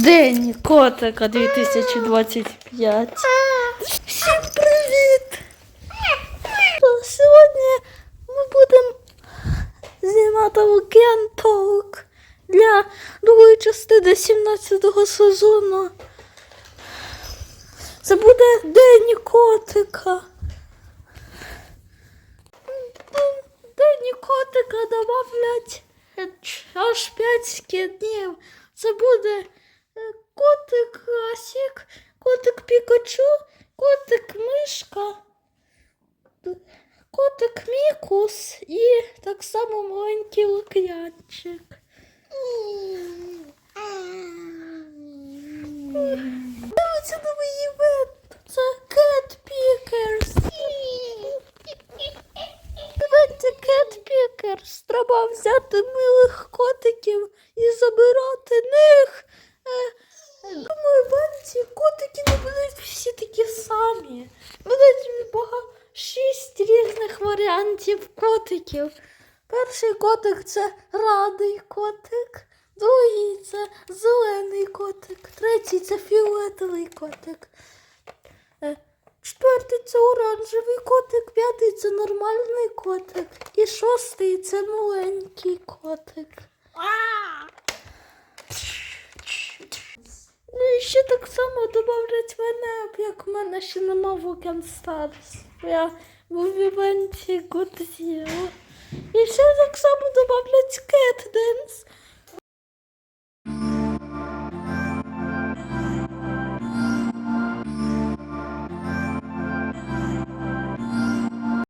День котика 2025. Всім привіт! Сьогодні ми будемо знімати Talk для другої частини 17 сезону. Це буде День котика. День котика добавлять аж 5 днів. Це буде котик Асік, котик Пікачу, котик Мишка, котик Мікус і так само маленький лук'янчик. Дивіться новий івент. Це Cat Pickers. Давайте Cat Pickers. Треба взяти милих котиків і забирати них. Е, е, В котики не будуть всі такі самі. Будуть багато шість різних варіантів котиків. Перший котик це радий котик, другий це зелений котик, третій це фіолетовий котик. Е, Четвертий це оранжевий котик, п'ятий це нормальний котик. І шостий це маленький котик. Yaşadık samadım öğretmen ne yapıyor? Ben aşınıma bugün starız. Ya bu bir bence good diyor. Yaşadık samadım öğretmen çıkıyor.